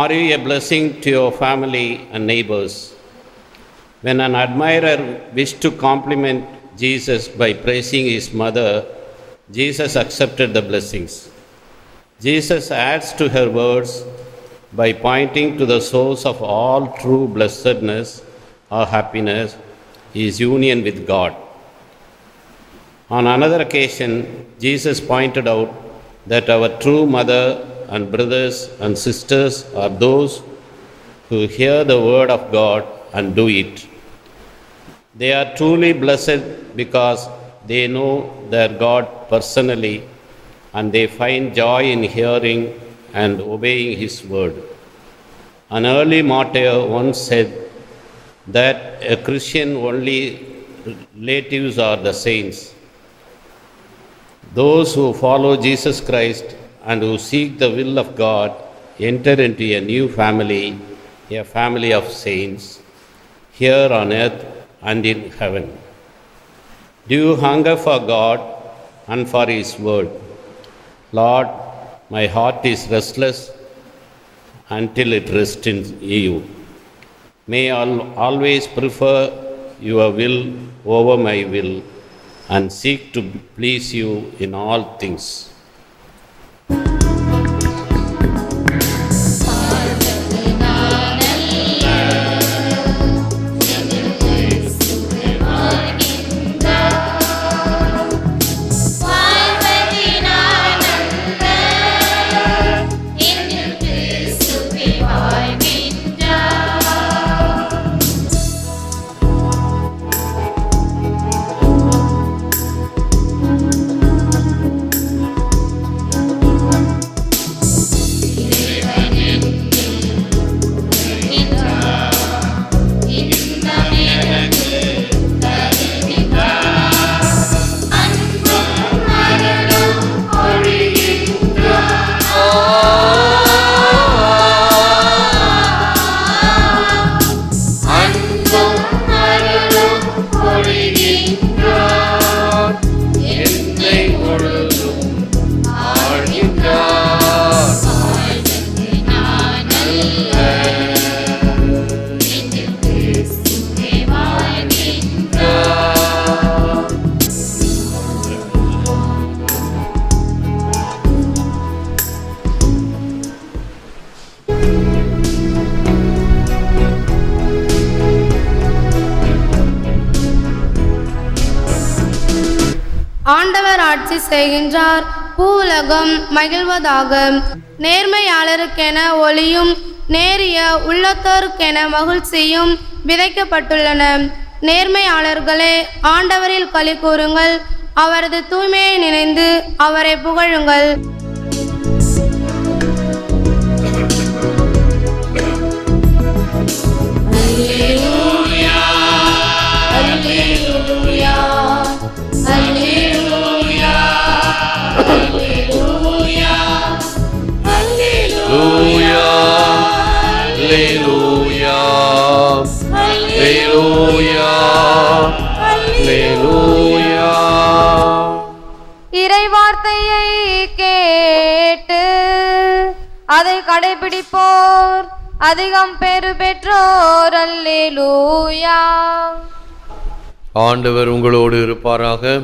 Are you a blessing to your family and neighbors? When an admirer wished to compliment Jesus by praising his mother, Jesus accepted the blessings. Jesus adds to her words by pointing to the source of all true blessedness or happiness, his union with God. On another occasion, Jesus pointed out that our true mother and brothers and sisters are those who hear the word of God and do it. They are truly blessed because they know their God personally and they find joy in hearing and obeying His word. An early martyr once said that a Christian only relatives are the saints. Those who follow Jesus Christ and who seek the will of God enter into a new family, a family of saints, here on earth and in heaven. Do you hunger for God and for His word? Lord, my heart is restless until it rests in you. May I always prefer your will over my will and seek to please you in all things. செய்கின்றார். பூலகம் மகிழ்வதாக. நேர்மையாளருக்கென ஒளியும் நேரிய உள்ளத்தோருக்கென மகிழ்ச்சியும் விதைக்கப்பட்டுள்ளன. நேர்மையாளர்களே ஆண்டவரில் களி கூறுங்கள். அவரது தூய்மையை நினைந்து அவரை புகழுங்கள். Alleluia. Alleluia. Alleluia. இறைவார்த்தையை கேட்டு அதை கடைபிடிப்போர் அதிகம் பெறு பெற்றோர் அல்லேலூயா ஆண்டவர் உங்களோடு இருப்பாராக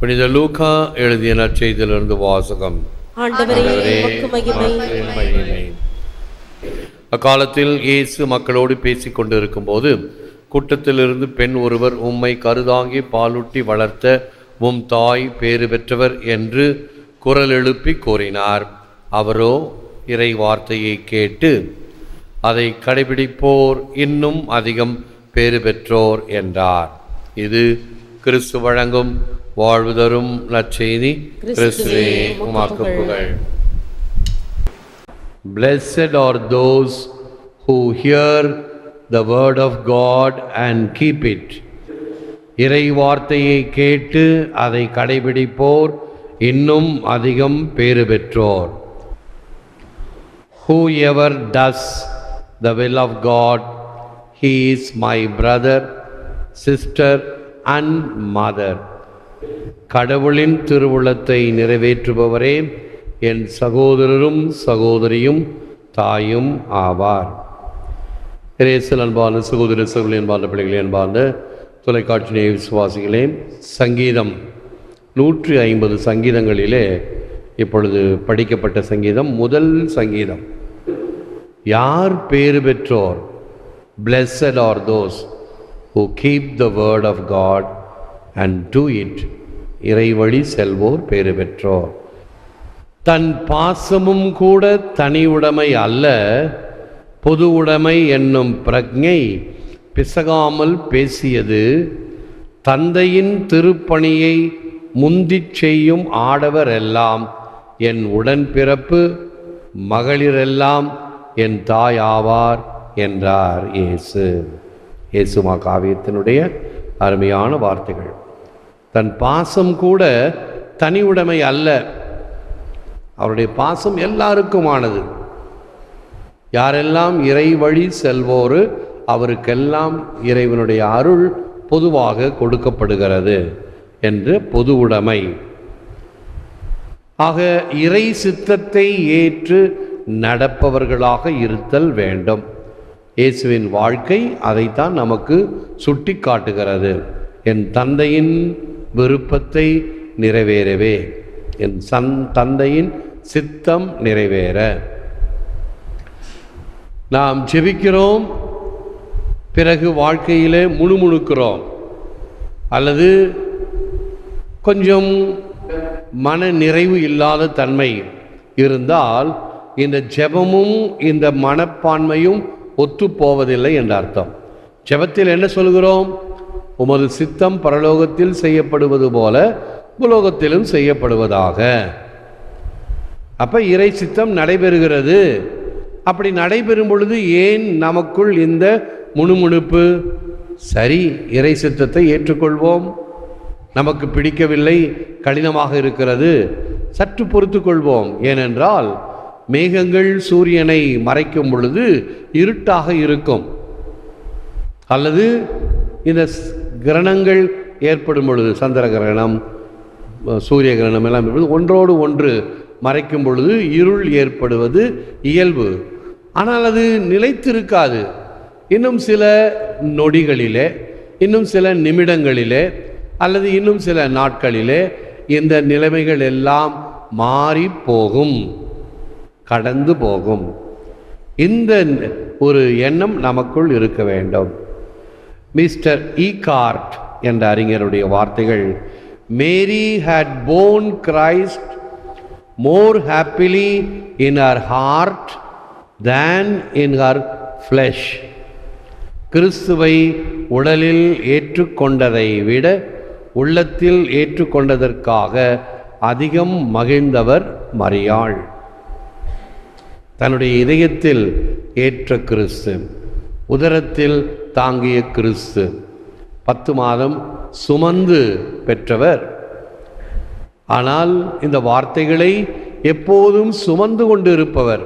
புனித லூக்கா எழுதிய நற்செய்தியிலிருந்து வாசகம் அக்காலத்தில் இயேசு மக்களோடு பேசிக் கொண்டிருக்கும்போது கூட்டத்திலிருந்து பெண் ஒருவர் உம்மை கருதாங்கி பாலூட்டி வளர்த்த உம் தாய் பேறு பெற்றவர் என்று குரல் எழுப்பி கூறினார். அவரோ இறை வார்த்தையை கேட்டு அதை கடைபிடிப்போர் இன்னும் அதிகம் பேறு பெற்றோர் என்றார். இது கிறிஸ்து வழங்கும் வாழ்வு தரும் நற்செய்தி கிறிஸ்துவே blessed are those who hear the word of God and keep it இறை வார்த்தையை கேட்டு அதை கடைபிடிப்போர் இன்னும் அதிகம் பேறு பெற்றோர் whoever does the will of God he is my brother sister and mother கடவுளின் திருவுளத்தை நிறைவேற்றுபவரே என் சகோதரரும் சகோதரியும் தாயும் ஆவார். இரேசல் அன்பான சகோதர சகோதரி அன்பான பிள்ளைகளே அன்பான தொலைக்காட்சி விசுவாசிகளே சங்கீதம் நூற்றி ஐம்பது சங்கீதங்களிலே இப்பொழுது படிக்கப்பட்ட சங்கீதம் முதல் சங்கீதம். யார் பேறு பெற்றோர்? Blessed are those who keep the word of God and do it இறைவழி செல்வோர் பேறு பெற்றோர். தன் பாசமும் கூட தனி உடைமை அல்ல பொது உடைமை என்னும் பிரக்ஞை பிசகாமல் பேசியது தந்தையின் திருப்பணியை முந்திச் செய்யும் ஆடவர் எல்லாம் என் உடன்பிறப்பு மகளிரெல்லாம் என் தாய் ஆவார் என்றார் இயேசு. இயேசுமா காவியத்தினுடைய அருமையான வார்த்தைகள். தன் பாசம் கூட தனி உடைமை அல்ல. அவருடைய பாசம் எல்லாருக்குமானது. யாரெல்லாம் இறை வழி செல்வோரு அவருக்கெல்லாம் இறைவனுடைய அருள் பொதுவாக கொடுக்கப்படுகிறது என்று பொது உடைமை. ஆக இறை சித்தத்தை ஏற்று நடப்பவர்களாக இருத்தல் வேண்டும். இயேசுவின் வாழ்க்கை அதைத்தான் நமக்கு சுட்டி காட்டுகிறது என் தந்தையின் விருப்பத்தை நிறைவேறவே. என் சன் தந்தையின் சித்தம் நிறைவேற. நாம் ஜெபிக்கிறோம் பிறகு வாழ்க்கையிலே முணுமுணுக்கிறோம். அல்லது கொஞ்சம் மன நிறைவு இல்லாத தன்மை இருந்தால் இந்த ஜெபமும் இந்த மனப்பான்மையும் ஒத்துப்போவதில்லை என்ற அர்த்தம் ஜெபத்தில் என்ன சொல்கிறோம் உமது சித்தம் பரலோகத்தில் செய்யப்படுவது போல புலோகத்திலும் செய்யப்படுவதாக. அப்ப இறை சித்தம் நடைபெறுகிறது. அப்படி நடைபெறும் பொழுது ஏன் நமக்குள் இந்த முணுமுணுப்பு? சரி இறை சித்தத்தை ஏற்றுக்கொள்வோம். நமக்கு பிடிக்கவில்லை கடினமாக இருக்கிறது. சற்று பொறுத்து கொள்வோம். ஏனென்றால் மேகங்கள் சூரியனை மறைக்கும் பொழுது இருட்டாக இருக்கும். அல்லது இந்த கிரணங்கள் ஏற்படும் பொழுது சந்திர கிரகணம் சூரிய கிரகணம் எல்லாம் ஒன்றோடு ஒன்று மறைக்கும் பொழுது இருள் ஏற்படுவது இயல்பு. ஆனால் அது நிலைத்திருக்காது. இன்னும் சில நொடிகளிலே இன்னும் சில நிமிடங்களிலே அல்லது இன்னும் சில நாட்களிலே இந்த நிலைமைகள் எல்லாம் மாறி போகும் கடந்து போகும். இந்த ஒரு எண்ணம் நமக்குள் இருக்க வேண்டும். மிஸ்டர் ஈகார்ட் என்ற அறிஞருடைய வார்த்தைகள் Mary had borne Christ more happily in her heart than in her flesh. கிறிஸ்துவை உடலில் ஏற்றுக்கொண்டதை விட உள்ளத்தில் ஏற்றுக்கொண்டதற்காக அதிகம் மகிழ்ந்தவர் மரியாள். தன்னுடைய இதயத்தில் ஏற்ற கிறிஸ்து உதரத்தில் தாங்கிய கிறிஸ்து. பத்து மாதம் சுமந்து பெற்றவர். ஆனால் இந்த வார்த்தைகளை எப்போதும் சுமந்து கொண்டு இருப்பவர்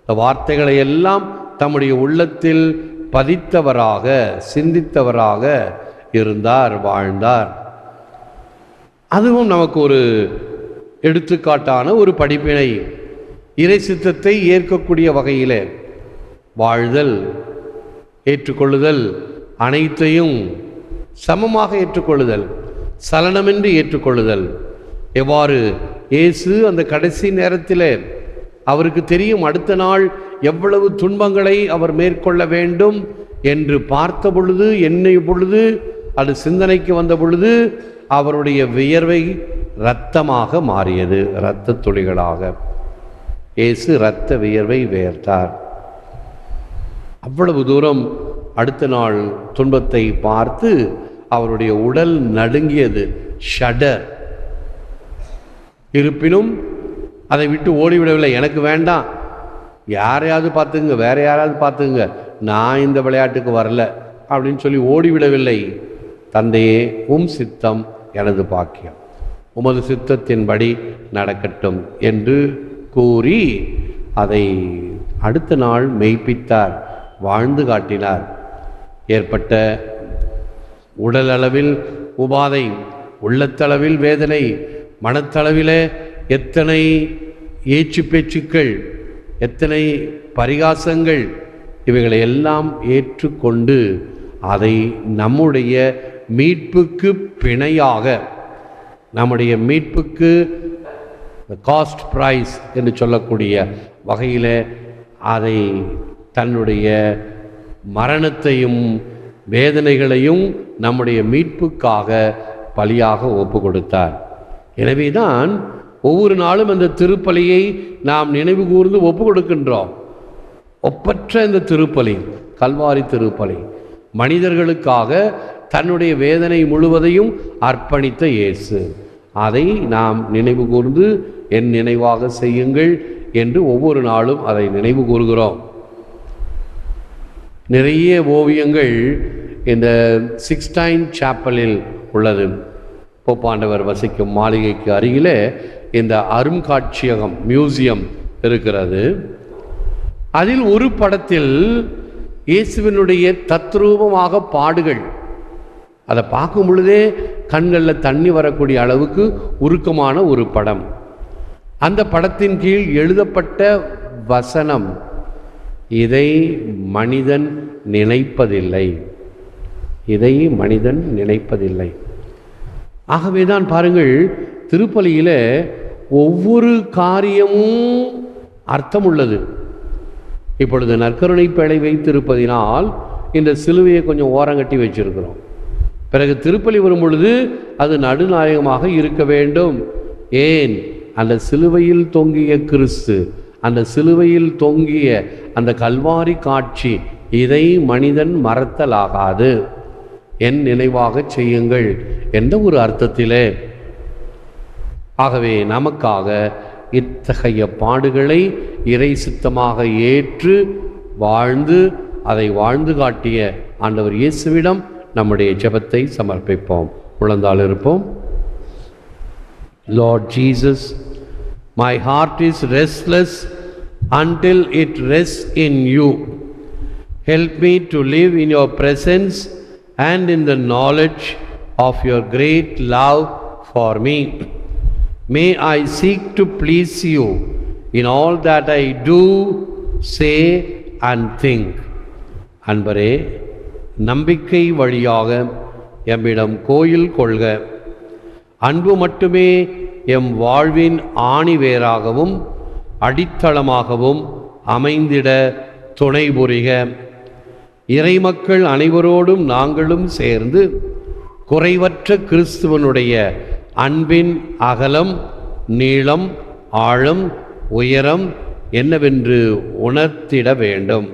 இந்த வார்த்தைகளை எல்லாம் தம்முடைய உள்ளத்தில் பதித்தவராக சிந்தித்தவராக இருந்தார் வாழ்ந்தார். அதுவும் நமக்கு ஒரு எடுத்துக்காட்டான ஒரு படிப்பினை இறை சித்தத்தை ஏற்கக்கூடிய வகையிலே. வாழ்தல் ஏற்றுக்கொள்ளுதல் அனைத்தையும் சமமாக ஏற்றுக்கொள்ளுதல் சலனமின்றி ஏற்றுக்கொள்ளுதல். எவ்வாறு? இயேசு அந்த கடைசி நேரத்தில் அவருக்கு தெரியும் அடுத்த நாள் எவ்வளவு துன்பங்களை அவர் மேற்கொள்ள வேண்டும் என்று பார்த்த பொழுது எண்ணிய பொழுது அது சிந்தனைக்கு வந்த பொழுது அவருடைய வியர்வை இரத்தமாக மாறியது இரத்த துளிகளாக. இயேசு இரத்த வியர்வை வேர்த்தார் அவ்வளவு தூரம் அடுத்த நாள் துன்பத்தை பார்த்து அவருடைய உடல் நடுங்கியது. ஷடர். இருப்பினும் அதை விட்டு ஓடிவிடவில்லை. எனக்கு வேண்டாம். யாரையாவது பார்த்துங்க வேற யாராவது பார்த்துங்க நான் இந்த விளையாட்டுக்கு வரல அப்படின்னு சொல்லி ஓடிவிடவில்லை. தந்தையே உம் சித்தம் எனது பாக்கியம். உமது சித்தத்தின்படி நடக்கட்டும் என்று கூறி அதை அடுத்த நாள் மெய்ப்பித்தார். வாழ்ந்து காட்டினார். ஏற்பட்ட உடலளவில் உபாதை உள்ளத்தளவில் வேதனை மனத்தளவில் எத்தனை ஏச்சு பேச்சுக்கள் எத்தனை பரிகாசங்கள் இவைகளை எல்லாம் ஏற்றுக்கொண்டு அதை நம்முடைய மீட்புக்கு பிணையாக நம்முடைய மீட்புக்கு காஸ்ட் ப்ரைஸ் என்று சொல்லக்கூடிய வகையில் அதை தன்னுடைய மரணத்தையும் வேதனைகளையும் நம்முடைய மீட்புக்காக பலியாக ஒப்பு கொடுத்தார் எனவேதான் ஒவ்வொரு நாளும் அந்த திருப்பலியை நாம் நினைவு கூர்ந்து ஒப்பு கொடுக்கின்றோம் ஒப்பற்ற இந்த திருப்பலி கல்வாரி திருப்பலி மனிதர்களுக்காக தன்னுடைய வேதனை முழுவதையும் அர்ப்பணித்த இயேசு. அதை நாம் நினைவு கூர்ந்து என் நினைவாக செய்யுங்கள் என்று ஒவ்வொரு நாளும் அதை நினைவு கூறுகிறோம். நிறைய ஓவியங்கள் இந்த சிக்ஸ்டைன் சாப்பலில் உள்ளது. போப்பாண்டவர் வசிக்கும் மாளிகைக்கு அருகிலே இந்த அருங்காட்சியகம் மியூசியம் இருக்கிறது. அதில் ஒரு படத்தில் இயேசுவினுடைய தத்ரூபமாக பாடுகள். அதை பார்க்கும் பொழுதே கண்களில் தண்ணி வரக்கூடிய அளவுக்கு உருக்கமான ஒரு படம். அந்த படத்தின் கீழ் எழுதப்பட்ட வசனம் இதை மனிதன் நினைப்பதில்லை. இதை மனிதன் நினைப்பதில்லை. ஆகவே தான் பாருங்கள் திருப்பலியில் ஒவ்வொரு காரியமும் அர்த்தம் உள்ளது இப்பொழுது நற்கருணை பேழை வைத்திருப்பதினால் இந்த சிலுவையை கொஞ்சம் ஓரங்கட்டி வச்சிருக்கிறோம். பிறகு திருப்பலி வரும் பொழுது அது நடுநாயகமாக இருக்க வேண்டும். ஏன்? அந்த சிலுவையில் தொங்கிய கிறிஸ்து அந்த சிலுவையில் தொங்கிய அந்த கல்வாரி காட்சி இதை மனிதன் மறத்தலாகாது. என் நினைவாக செய்யுங்கள் என்ற ஒரு அர்த்தத்திலே. ஆகவே நமக்காக இத்தகைய பாடுகளை இறை சித்தமாக ஏற்று வாழ்ந்து அதை வாழ்ந்து காட்டிய ஆண்டவர் இயேசுவிடம் நம்முடைய ஜெபத்தை சமர்ப்பிப்போம். உழந்தால் இருப்போம் Lord Jesus my heart is restless until it rests in you. Help me to live in your presence and in the knowledge of your great love for me. May I seek to please you in all that I do, say, and think. அன்பரே நம்பிக்கை வழியாக எம்மிடம் கோயில் கொள்க அன்பு மட்டுமே M வாழ்வின் ஆணிவேராகவும் அடித்தளமாகவும் அமைந்திட துணை புரிக. இறைமக்கள் அனைவரோடும் நாங்களும் சேர்ந்து குறைவற்ற கிறிஸ்துவனுடைய அன்பின் அகலம் நீளம் ஆழம் உயரம் என்னவென்று உணர்த்திட வேண்டும்.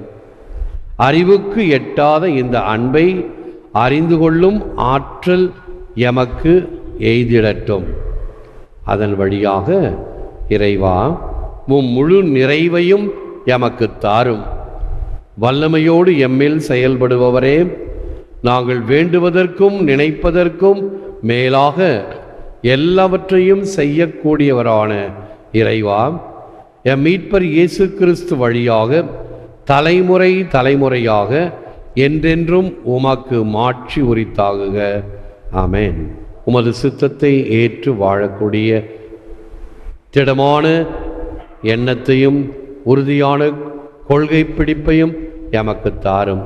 அறிவுக்கு எட்டாத இந்த அன்பை அறிந்து கொள்ளும் ஆற்றல் எமக்கு எய்திடட்டும். அதன் வழியாக இறைவா உம் முழு நிறைவையும் எமக்கு தாரும். வல்லமையோடு எம்மில் செயல்படுபவரே நாங்கள் வேண்டுவதற்கும் நினைப்பதற்கும் மேலாக எல்லாவற்றையும் செய்யக்கூடியவரான இறைவா எம் மீட்பர் இயேசு கிறிஸ்து வழியாக தலைமுறை தலைமுறையாக என்றென்றும் உமக்கு மாட்சி உரித்தாகுக. ஆமேன். உமது சித்தத்தை ஏற்று வாழக்கூடிய திடமான எண்ணத்தையும் உறுதியான கொள்கை பிடிப்பையும் எமக்கு தாரும்.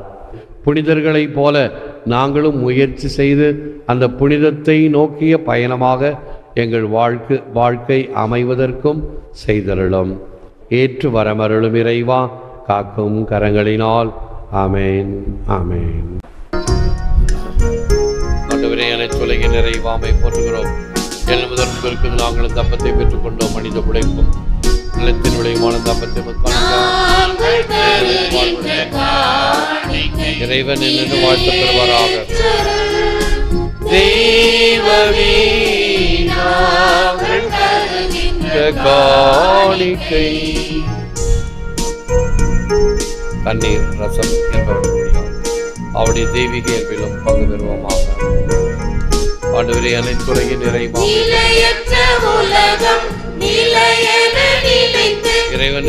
புனிதர்களைப் போல நாங்களும் முயற்சி செய்து அந்த புனிதத்தை நோக்கிய பயணமாக எங்கள் வாழ்க்கை வாழ்க்கை அமைவதற்கும் செய்தருளும். ஏற்று வரமருளும் இறைவா காக்கும் கரங்களினால். ஆமேன் ஆமேன். என சொல்லுகிற நிறைவாமை போற்றுகிறோம். எழுவதற்கு இருக்குது நாங்கள் இந்த அப்பத்தை பெற்றுக்கொண்டோம். மனித உழைப்பும் நிலத்தின் விளைவான இந்த அப்பத்தை இறைவன் என்று வாழ்த்து பெறுவாராக. தருகின்ற காணிக்கை. தண்ணீர் ரசம் என்பவர்களுடைய அவருடைய தெய்வீக இயல்பிலும் பங்கு பெறுவோமாக. ஆண்டவரே அனைத்துறையின் நிறைவாக நிலையற்ற உலகம் நிலையென நினைத்து இறைவன்.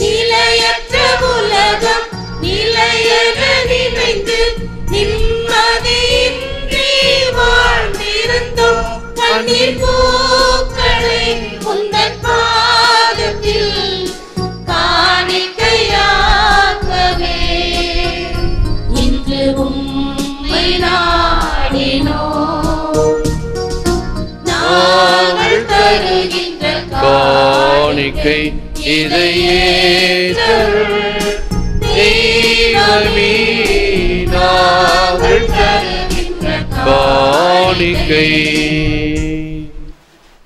நிலையற்ற உலகம் நிலையென நினைத்து நிம்மதியின்றி